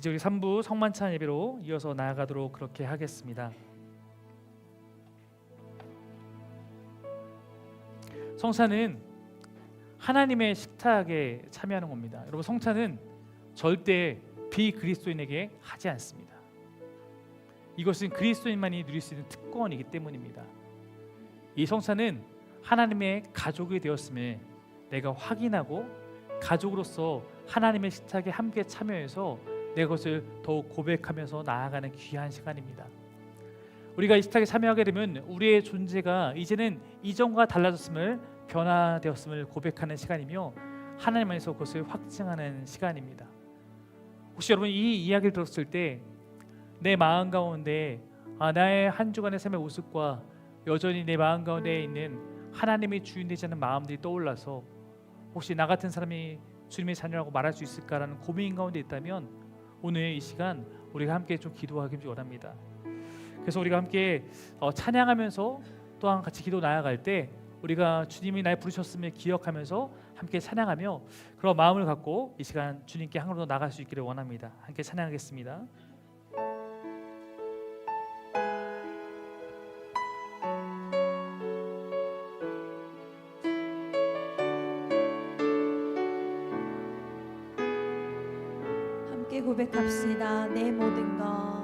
이제 우리 3부 성만찬 예배로 이어서 나아가도록 그렇게 하겠습니다. 성찬은 하나님의 식탁에 참여하는 겁니다. 여러분 성찬은 절대 비그리스도인에게 하지 않습니다. 이것은 그리스도인만이 누릴 수 있는 특권이기 때문입니다. 이 성찬은 하나님의 가족이 되었음을 내가 확인하고 가족으로서 하나님의 식탁에 함께 참여해서 내 것을 더욱 고백하면서 나아가는 귀한 시간입니다. 우리가 이 식탁에 참여하게 되면 우리의 존재가 이제는 이전과 달라졌음을 변화되었음을 고백하는 시간이며 하나님 안에서 그것을 확증하는 시간입니다. 혹시 여러분 이 이야기를 들었을 때 내 마음 가운데 아, 나의 한 주간의 삶의 모습과 여전히 내 마음 가운데 있는 하나님의 주인 되지 않는 마음들이 떠올라서 혹시 나 같은 사람이 주님의 자녀라고 말할 수 있을까라는 고민 가운데 있다면 오늘 이 시간 우리가 함께 좀 기도하기 원합니다. 그래서 우리가 함께 어, 찬양하면서 또한 같이 기도 나아갈 때 우리가 주님이 날 부르셨음을 기억하면서 함께 찬양하며 그런 마음을 갖고 이 시간 주님께 더 나갈 수 있기를 원합니다. 함께 찬양하겠습니다. 고백합시다. 내 모든 것.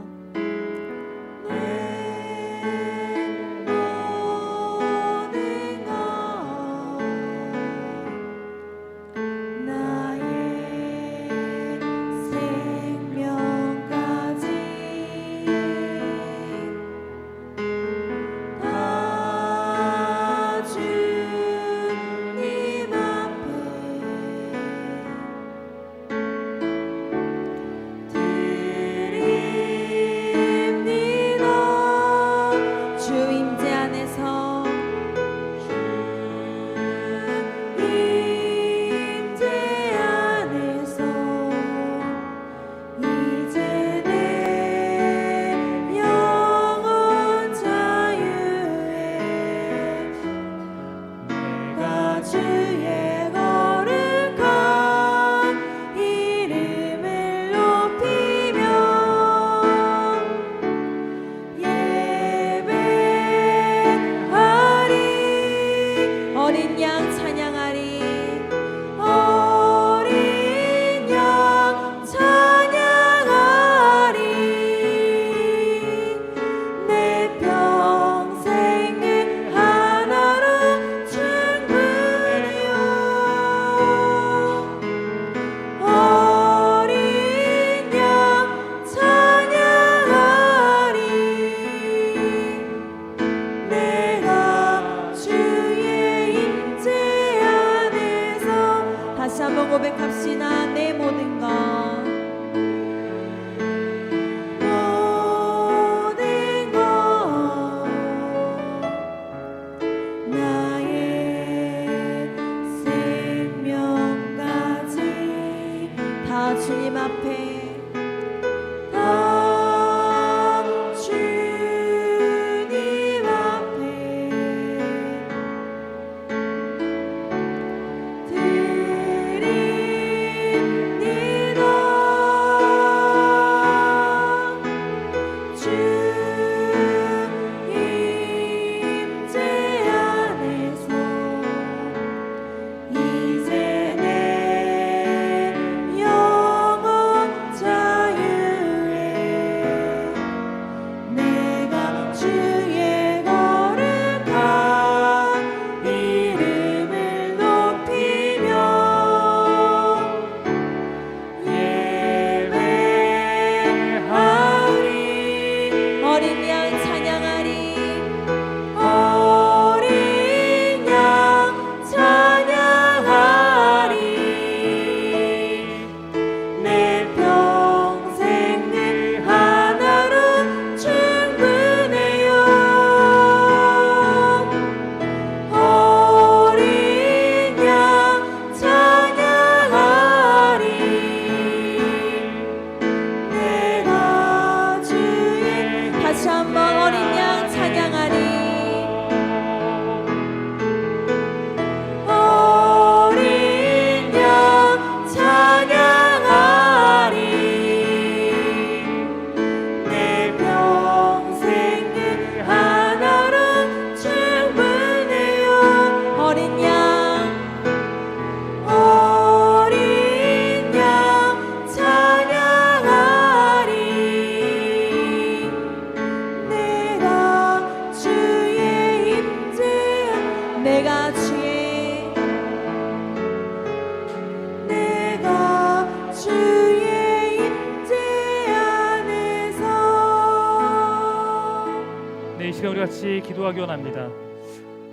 기도하기 원합니다.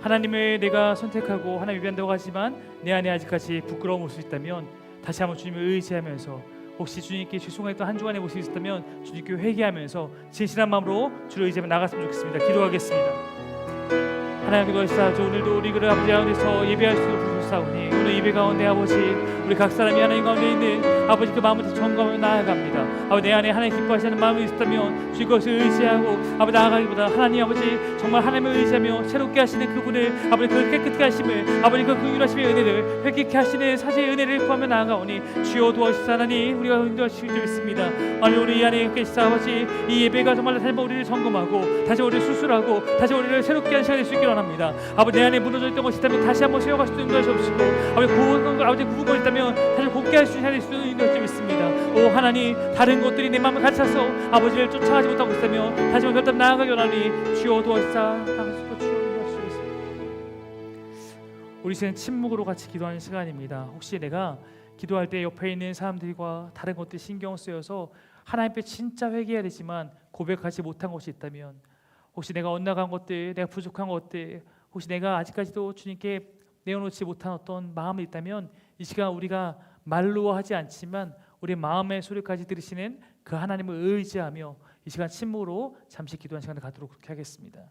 하나님을 내가 선택하고 하나님 위한다고 하지만 내 안에 아직까지 부끄러움 올수 있다면 다시 한번 주님을 의지하면서 혹시 주님께 죄송했던 한 주간의 모습이 있었다면 주님께 회개하면서 진실한 마음으로 주를 의지하며 나갔으면 좋겠습니다. 기도하겠습니다. 하나님 기도하시사 오늘도 우리 그를 아버지 가운데서 예배할 수 있도록 부르사오니 오늘 예배 가운데 아버지 우리 각 사람이 하나님 가운데 있는 아버지 그 다시 점검하며 나아갑니다. 아버지 내 안에 하나님 기뻐하시는 마음이 있었다면 주의 것을 의지하고 아버지 나아가기보다 하나님 아버지 정말 하나님을 의지하며 새롭게 하시는 그분을 아버지 그 깨끗게 하심을 아버지 그 긍휼하심의 은혜를 회개케 하시는 사죄의 은혜를 구하며 나아가오니 주여 도와주시사 하나님 우리가 인도하실 줄 믿습니다. 아니 우리 이 안에 계시사 아버지 이 예배가 정말 다시 한번 우리를 점검하고 다시 우리를 수술하고 다시 우리를 새롭게 하는 시간이 될수 있기를 원합니다. 아버지 내 안에 무너져 있던 것이 있다면 다시 한번 세워갈 수 있는 것이 없 으시고 아버지 구운 거 아버지 구운 거 있다면 다시 곱게 할수 있는 것이 믿습니다. 오 하나님 다른 것들이 내 마음을 가차서 아버지를 쫓아가지 못하고 있다면 다시 한번 결단 나아가기 원하니 주여 도와주사 나가시고 주여 도와주시겠습니다. 우리 이제는 침묵으로 같이 기도하는 시간입니다. 혹시 내가 기도할 때 옆에 있는 사람들과 다른 것들 신경 쓰여서 하나님 앞에 진짜 회개해야 되지만 고백하지 못한 것이 있다면 혹시 내가 엇나간 것들, 내가 부족한 것들, 혹시 내가 아직까지도 주님께 내어놓지 못한 어떤 마음이 있다면 이 시간 우리가 말로 하지 않지만 우리 마음의 소리까지 들으시는 그 하나님을 의지하며 이 시간 침묵으로 잠시 기도하는 시간을 갖도록 그렇게 하겠습니다.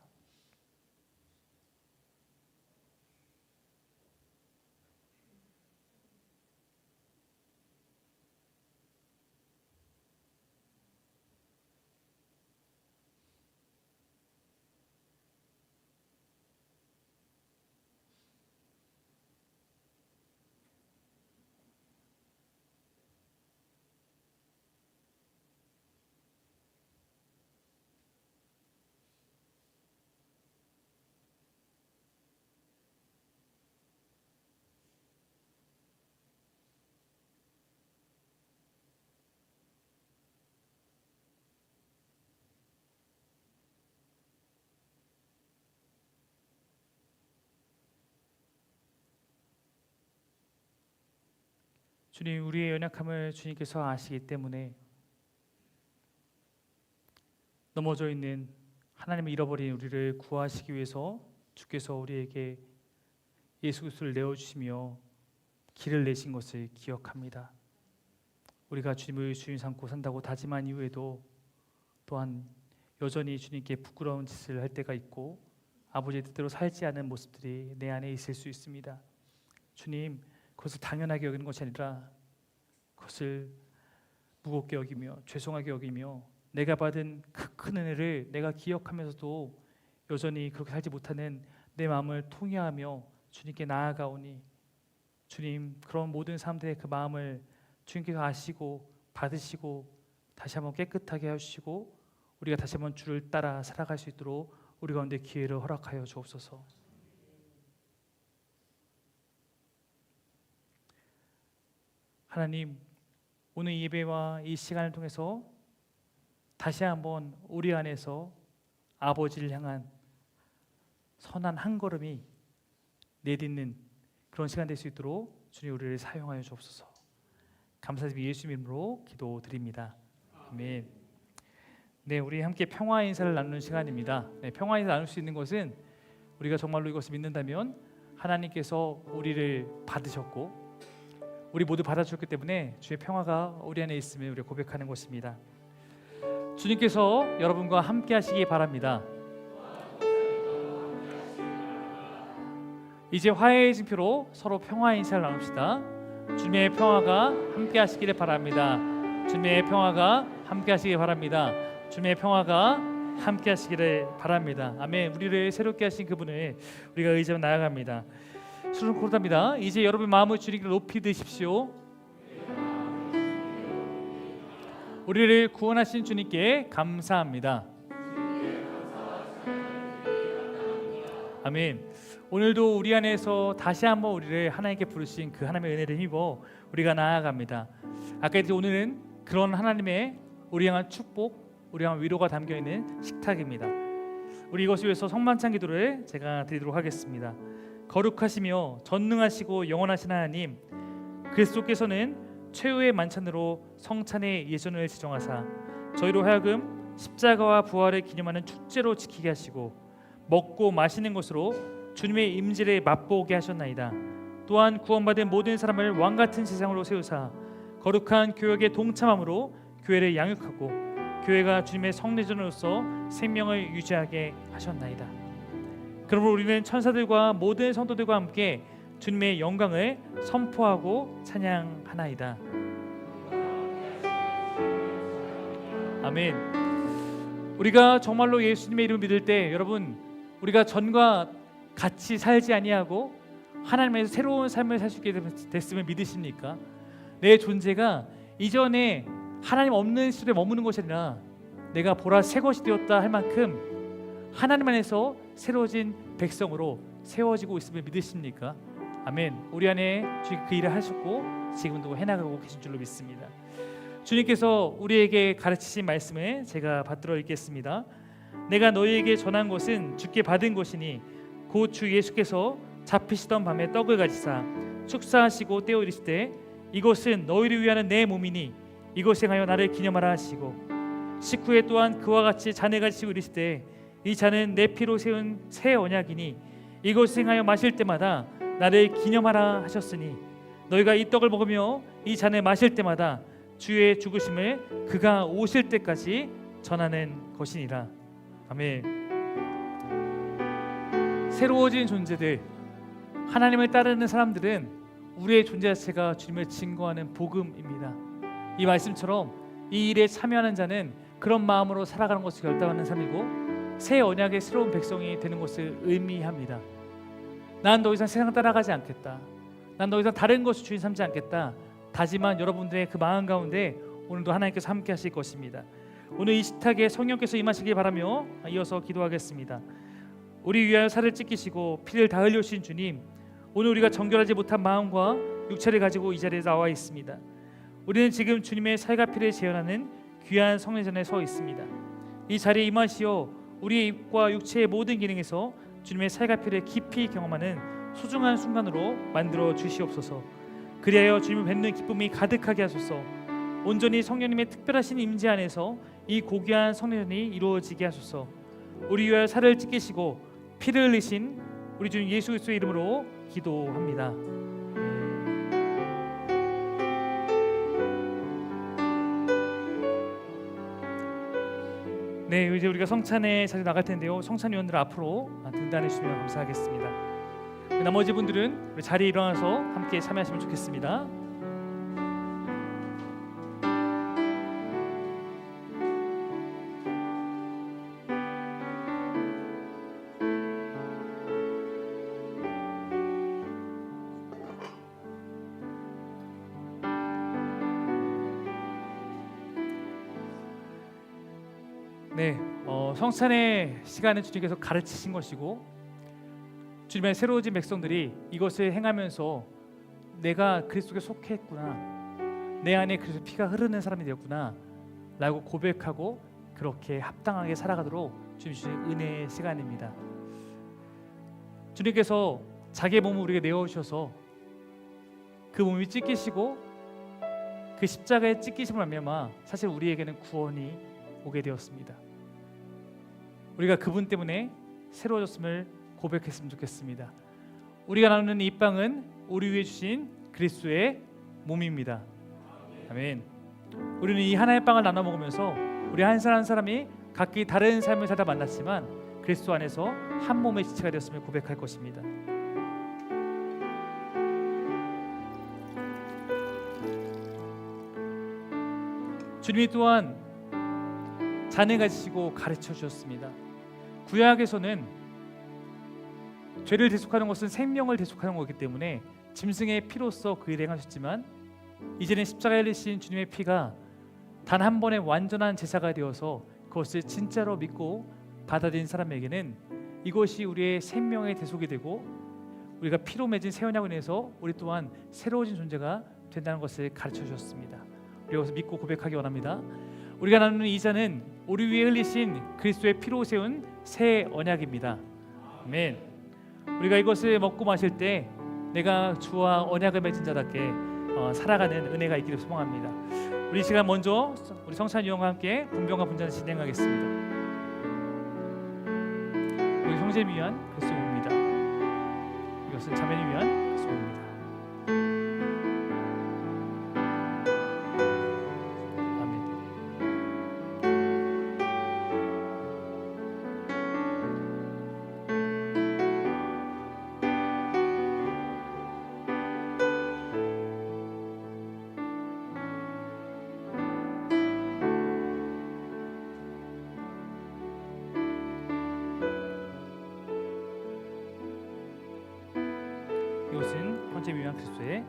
주님 우리의 연약함을 주님께서 아시기 때문에 넘어져 있는 하나님을 잃어버린 우리를 구하시기 위해서 주께서 우리에게 예수 그리스도를 내어 주시며 길을 내신 것을 기억합니다. 우리가 주님을 주인 삼고 산다고 다짐한 이후에도 또한 여전히 주님께 부끄러운 짓을 할 때가 있고 아버지의 뜻대로 살지 않은 모습들이 내 안에 있을 수 있습니다. 주님 그것을 당연하게 여기는 것이 아니라 그것을 무겁게 여기며 죄송하게 여기며 내가 받은 그 큰 은혜를 내가 기억하면서도 여전히 그렇게 살지 못하는 내 마음을 통회하며 주님께 나아가오니 주님 그런 모든 사람들의 그 마음을 주님께서 아시고 받으시고 다시 한번 깨끗하게 하시고 우리가 다시 한번 주를 따라 살아갈 수 있도록 우리 가운데 기회를 허락하여 주옵소서. 하나님 오늘 이 예배와 이 시간을 통해서 다시 한번 우리 안에서 아버지를 향한 선한 한 걸음이 내딛는 그런 시간 될 수 있도록 주님 우리를 사용하여 주옵소서. 감사드리며 예수 이름으로 기도드립니다. 아멘. 네, 우리 함께 평화 인사를 나누는 시간입니다. 네, 평화 인사 나눌 수 있는 것은 우리가 정말로 이것을 믿는다면 하나님께서 우리를 받으셨고 우리 모두 받아주셨기 때문에 주의 평화가 우리 안에 있음을 우리 고백하는 것입니다. 주님께서 여러분과 함께 하시기 바랍니다. 이제 화해의 증표로 서로 평화 인사를 나눕시다. 주님의 평화가 함께 하시기를 바랍니다. 주님의 평화가 함께 하시기 바랍니다. 주님의 평화가 함께 하시기를 바랍니다. 아멘. 우리를 새롭게 하신 그분을 우리가 의지하며 나아갑니다. 수준 고르답니다. 이제 여러분 마음을 주님께 높이 드십시오. 우리를 구원하신 주님께 감사합니다. 아멘. 오늘도 우리 안에서 다시 한번 우리를 하나님께 부르신 그 하나님의 은혜를 힘입어 우리가 나아갑니다. 아까 이제 오늘은 그런 하나님의 우리 향한 축복, 우리 향한 위로가 담겨 있는 식탁입니다. 우리 이것을 위해서 성만찬 기도를 제가 드리도록 하겠습니다. 거룩하시며 전능하시고 영원하신 하나님, 그리스도께서는 최후의 만찬으로 성찬의 예전을 지정하사 저희로 하여금 십자가와 부활을 기념하는 축제로 지키게 하시고 먹고 마시는 것으로 주님의 임재를 맛보게 하셨나이다. 또한 구원받은 모든 사람을 왕 같은 세상으로 세우사 거룩한 교역에 동참함으로 교회를 양육하고 교회가 주님의 성내전으로서 생명을 유지하게 하셨나이다. 그러므로 우리는 천사들과 모든 성도들과 함께 주님의 영광을 선포하고 찬양하나이다. 아멘. 우리가 정말로 예수님의 이름을 믿을 때 여러분 우리가 전과 같이 살지 아니하고 하나님에서 새로운 삶을 살 수 있게 됐음을 믿으십니까? 내 존재가 이전에 하나님 없는 시대에 머무는 것이 아니라 내가 보라 새 것이 되었다 할 만큼 하나님 안에서 새로워진 백성으로 세워지고 있음을 믿으십니까? 아멘. 우리 안에 주님 그 일을 하셨고 지금도 해나가고 계신 줄로 믿습니다. 주님께서 우리에게 가르치신 말씀을 제가 받들어 읽겠습니다. 내가 너희에게 전한 것은 주께 받은 것이니 곧 주 예수께서 잡히시던 밤에 떡을 가지사 축사하시고 떼어 이르시되 이것은 너희를 위하는 내 몸이니 이것에 하여 나를 기념하라 하시고 식후에 또한 그와 같이 잔을 가지시고 이르시되 이 잔은 내 피로 세운 새 언약이니 이것을 행하여 마실 때마다 나를 기념하라 하셨으니 너희가 이 떡을 먹으며 이 잔을 마실 때마다 주의 죽으심을 그가 오실 때까지 전하는 것이니라. 아멘. 새로워진 존재들, 하나님을 따르는 사람들은 우리의 존재 자체가 주님을 증거하는 복음입니다. 이 말씀처럼 이 일에 참여하는 자는 그런 마음으로 살아가는 것을 결단하는 삶이고 새 언약의 새로운 백성이 되는 것을 의미합니다. 난 더 이상 세상 따라가지 않겠다. 난 더 이상 다른 것을 주인 삼지 않겠다. 다짐한 여러분들의 그 마음 가운데 오늘도 하나님께서 함께 하실 것입니다. 오늘 이 식탁에 성령께서 임하시길 바라며 이어서 기도하겠습니다. 우리 위하여 살을 찢기시고 피를 다 흘려주신 주님, 오늘 우리가 정결하지 못한 마음과 육체를 가지고 이 자리에 나와 있습니다. 우리는 지금 주님의 살과 피를 재현하는 귀한 성례전에 서 있습니다. 이 자리에 임하시어 우리의 입과 육체의 모든 기능에서 주님의 살과 피를 깊이 경험하는 소중한 순간으로 만들어 주시옵소서. 그리하여 주님을 뵙는 기쁨이 가득하게 하소서. 온전히 성령님의 특별하신 임재 안에서 이 고귀한 성례전이 이루어지게 하소서. 우리 위하여 살을 찢기시고 피를 흘리신 우리 주 예수 그리스도의 이름으로 기도합니다. 네, 이제 우리가 성찬에 자주 나갈 텐데요. 성찬 위원들 앞으로 등단해 주시면 감사하겠습니다. 나머지 분들은 자리에 일어나서 함께 참여하시면 좋겠습니다. 성찬의 시간은 주님께서 가르치신 것이고 주님의 새로워진 백성들이 이것을 행하면서 내가 그리스도에 속했구나, 내 안에 그리스도 피가 흐르는 사람이 되었구나 라고 고백하고 그렇게 합당하게 살아가도록 주님 주신 은혜의 시간입니다. 주님께서 자기의 몸을 우리에게 내어 주셔서 그 몸이 찢기시고 그 십자가에 찢기심을 말미암아 사실 우리에게는 구원이 오게 되었습니다. 우리가 그분 때문에 새로워졌음을 고백했으면 좋겠습니다. 우리가 나누는 이 빵은 우리 위해 주신 그리스도의 몸입니다. 아멘. 우리는 이 하나의 빵을 나눠 먹으면서 우리 한 사람 한 사람이 각기 다른 삶을 살다 만났지만 그리스도 안에서 한 몸의 지체가 되었음을 고백할 것입니다. 주님이 또한 잔을 가지시고 가르쳐 주셨습니다. 구약에서는 죄를 대속하는 것은 생명을 대속하는 거기 때문에 짐승의 피로써 그 일을 행하셨지만 이제는 십자가에 흘리신 주님의 피가 단 한 번의 완전한 제사가 되어서 그것을 진짜로 믿고 받아들인 사람에게는 이것이 우리의 생명의 대속이 되고 우리가 피로 맺은 새 언약을 인해서 우리 또한 새로워진 존재가 된다는 것을 가르쳐 주셨습니다. 우리 여기서 믿고 고백하기 원합니다. 우리가 나누는 이 잔은 우리 위에 흘리신 그리스도의 피로 세운 새 언약입니다. 아멘. 우리가 이것을 먹고 마실 때 내가 주와 언약을 맺은 자답게 어, 살아가는 은혜가 있기를 소망합니다. 우리 이 시간 먼저 우리 성찬 유형과 함께 분병과 분전을 진행하겠습니다. 우리 성 형제를 위한 그리스도의 몸이다. 이것은 자매를 위한 헌재 위한 그리스도의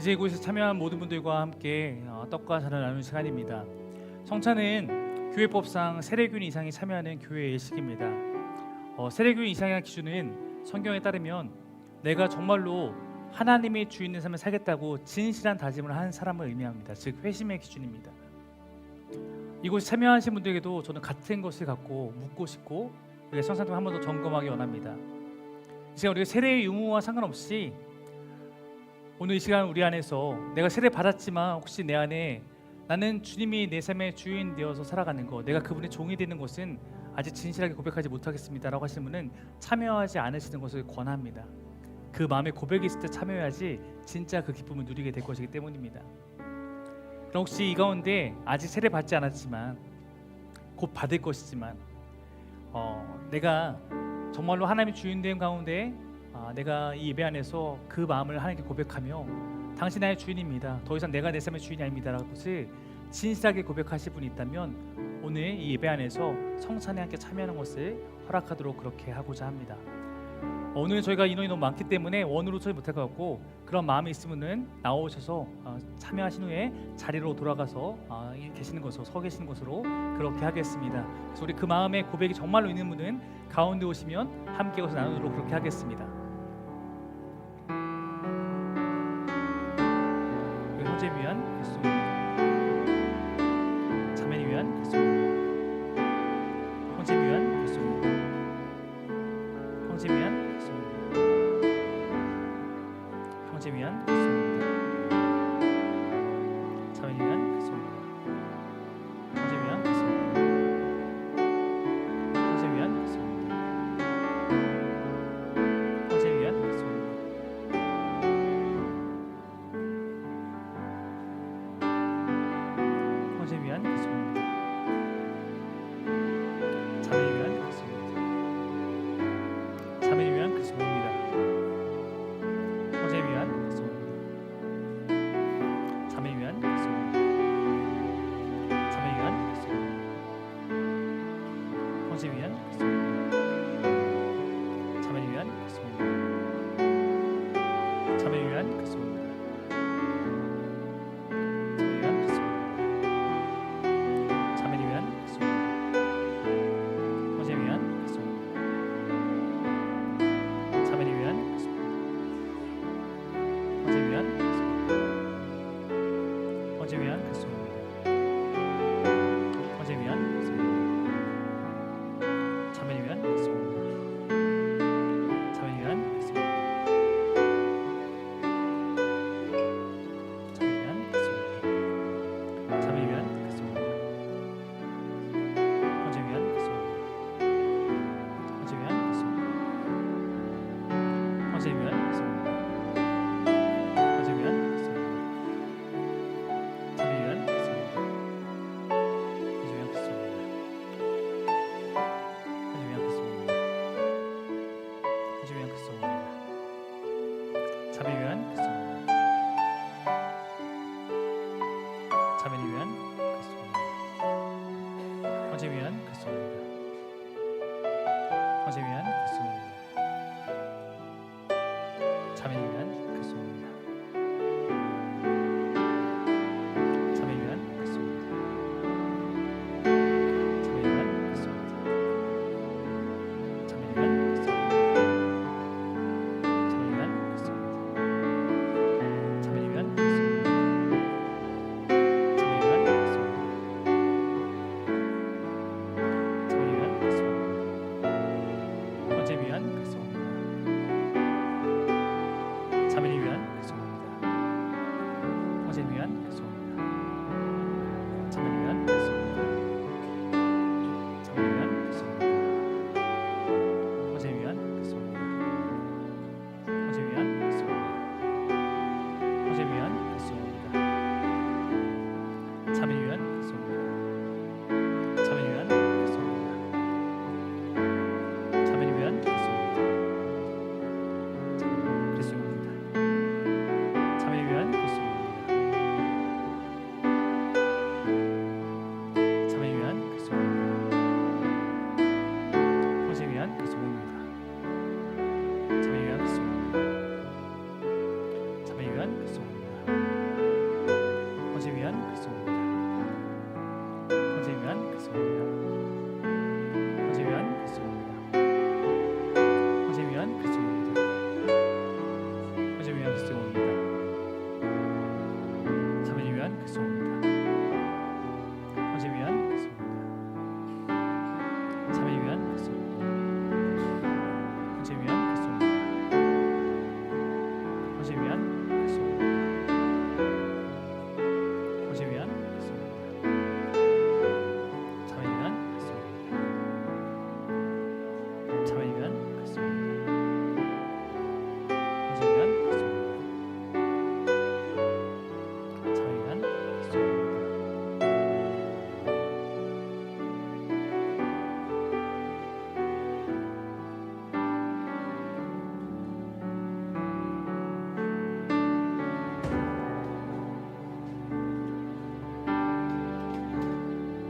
이제 이곳에 참여한 모든 분들과 함께 어, 떡과 잔을 나누는 시간입니다. 성찬은 교회법상 세례교인 이상이 참여하는 교회 예식입니다. 어, 세례교인 이상의 기준은 성경에 따르면 내가 정말로 하나님의 주인의 삶을 살겠다고 진실한 다짐을 한 사람을 의미합니다. 즉 회심의 기준입니다. 이곳에 참여하신 분들에게도 저는 같은 것을 갖고 묻고 싶고 우리가 성찬을 한번 더 점검하기 원합니다. 이제 우리가 세례의 유무와 상관없이 오늘 이 시간 우리 안에서 내가 세례 받았지만 혹시 내 안에 나는 주님이 내 삶의 주인 되어서 살아가는 것, 내가 그분의 종이 되는 것은 아직 진실하게 고백하지 못하겠습니다라고 하시는 분은 참여하지 않으시는 것을 권합니다. 그 마음에 고백이 있을 때 참여해야지 진짜 그 기쁨을 누리게 될 것이기 때문입니다. 그럼 혹시 이 가운데 아직 세례 받지 않았지만 곧 받을 것이지만 어, 내가 정말로 하나님의 주인 된 가운데 아, 내가 이 예배 안에서 그 마음을 하나님께 고백하며 당신 나의 주인입니다. 더 이상 내가 내 삶의 주인이 아닙니다라는 것을 진실하게 고백하실 분이 있다면 오늘 이 예배 안에서 성찬에 함께 참여하는 것을 허락하도록 그렇게 하고자 합니다. 오늘 저희가 인원이 너무 많기 때문에 원으로 처리 못할 것 같고 그런 마음이 있으면은 나오셔서 어, 참여하신 후에 자리로 돌아가서 어, 이 계시는 것으로 서 계시는 것으로 그렇게 하겠습니다. 그래서 우리 그 마음의 고백이 정말로 있는 분은 가운데 오시면 함께 것을 나누도록 그렇게 하겠습니다. 자매 위한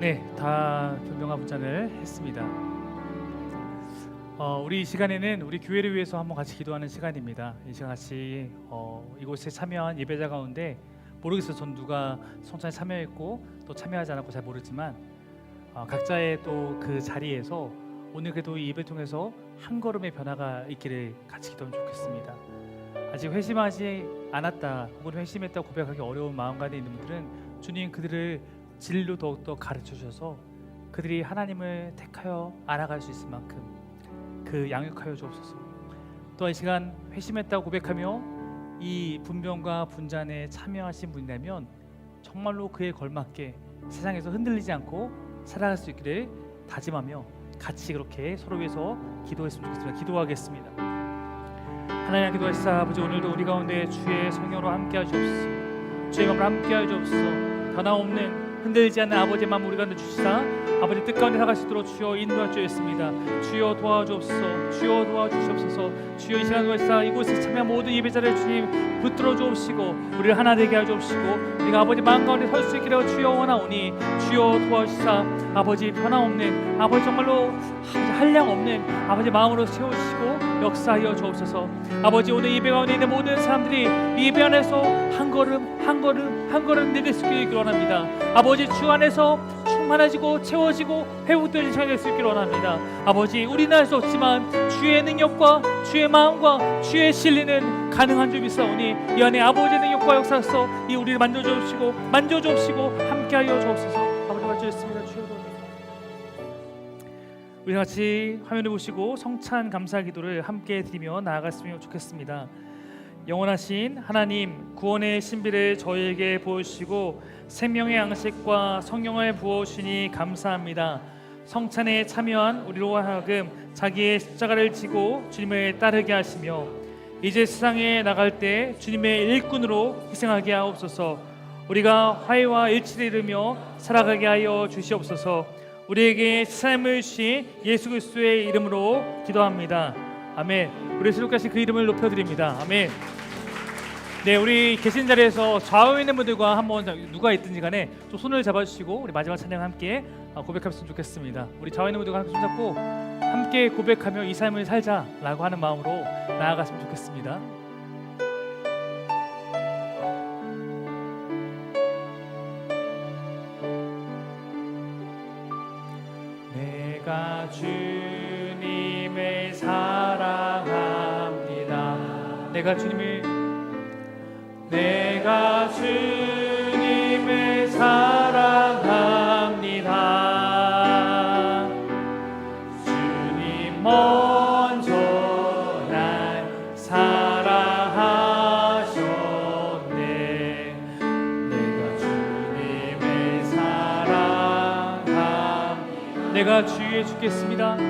네, 다 변명화 분장을 했습니다. 어, 우리 이 시간에는 우리 교회를 위해서 한번 같이 기도하는 시간입니다. 이 시간 같이 어, 이곳에 참여한 예배자 가운데 모르겠어요. 전 누가 성찬에 참여했고 또 참여하지 않았고 잘 모르지만 어, 각자의 또 그 자리에서 오늘 그래도 이 예배 통해서 한 걸음의 변화가 있기를 같이 기도하면 좋겠습니다. 아직 회심하지 않았다 혹은 회심했다 고백하기 어려운 마음 가운데 있는 분들은 주님 그들을 진리로 더욱더 가르쳐 주셔서 그들이 하나님을 택하여 알아갈 수 있을 만큼 그 양육하여 주옵소서. 또한 이 시간 회심했다고 고백하며 이 분변과 분잔에 참여하신 분이라면 정말로 그에 걸맞게 세상에서 흔들리지 않고 살아갈 수 있기를 다짐하며 같이 그렇게 서로 위해서 기도했으면 좋겠습니다. 기도하겠습니다. 하나님 기도하시사 아버지 오늘도 우리 가운데 주의 성령으로 함께하여 주옵소서. 주의 마음으로 함께하여 주옵소서. 변함없는 흔들리지 않는 아버지의 마음 우리 가운데 주시사 아버지 뜻 가운데 나갈 수 있도록 주여 인도할 주였습니다. 주여 도와주옵소서. 주여 도와주시옵소서. 주여 이 시간 도와주사 이곳에 참여 모든 예배자를 주님 붙들어 주옵시고 우리를 하나 되게 하여 주옵시고 우리가 아버지 마음 가운데 설 수 있기를 주여 원하오니 주여 도와주시사 아버지 변함없는 아버지 정말로 한량 없는 아버지 마음으로 세우시고 역사하여 주옵소서. 아버지 오늘 예배 가운데 있는 모든 사람들이 이 예배 안에서 한 걸음 한 걸음 한 걸음 내릴 수 있기를 원합니다. 아버지 주 안에서 충만해지고 채워지고 회복되는 시간이 될수 있기를 원합니다. 아버지 우리는 할 수 없지만 주의 능력과 주의 마음과 주의 진리는 가능한 줄 믿사오니 이 안에 아버지의 능력과 역사서 이 우리를 만져 주옵시고 만져 주옵시고 함께하여 주옵소서. 우리 같이 화면을 보시고 성찬 감사 기도를 함께 드리며 나아갔으면 좋겠습니다. 영원하신 하나님 구원의 신비를 저희에게 보여주시고 생명의 양식과 성령을 부어주시니 감사합니다. 성찬에 참여한 우리로 하여금 자기의 십자가를 지고 주님을 따르게 하시며 이제 세상에 나갈 때 주님의 일꾼으로 희생하게 하옵소서. 우리가 화해와 일치를 이루며 살아가게 하여 주시옵소서. 우리에게 삶을 주신 예수 그리스도의 이름으로 기도합니다. 아멘. 우리 수록하신 그 이름을 높여드립니다. 아멘. 네, 우리 계신 자리에서 좌우에 있는 분들과 한번 누가 있든지 간에 좀 손을 잡아주시고 우리 마지막 찬양 함께 어, 고백했으면 좋겠습니다. 우리 좌우에 있는 분들과 함께 손잡고 함께 고백하며 이 삶을 살자라고 하는 마음으로 나아갔으면 좋겠습니다. 내가 주님을 사랑합니다. 내가 주님을 사랑합니다. 주님 먼저 날 사랑하셨네. 내가 주님을 사랑합니다. 내가 주 위에 죽겠습니다.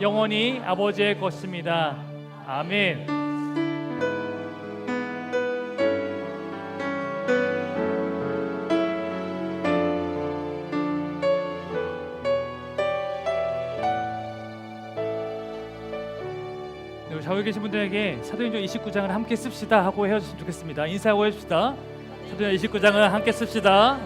영원히 아버지의 것입니다. 아멘. 네, 좌우에 계신 분들에게 사도행전 29장을 함께 씁시다 하고 헤어졌으면 좋겠습니다. 인사하고 해줍시다. 사도행전 29장을 함께 씁시다.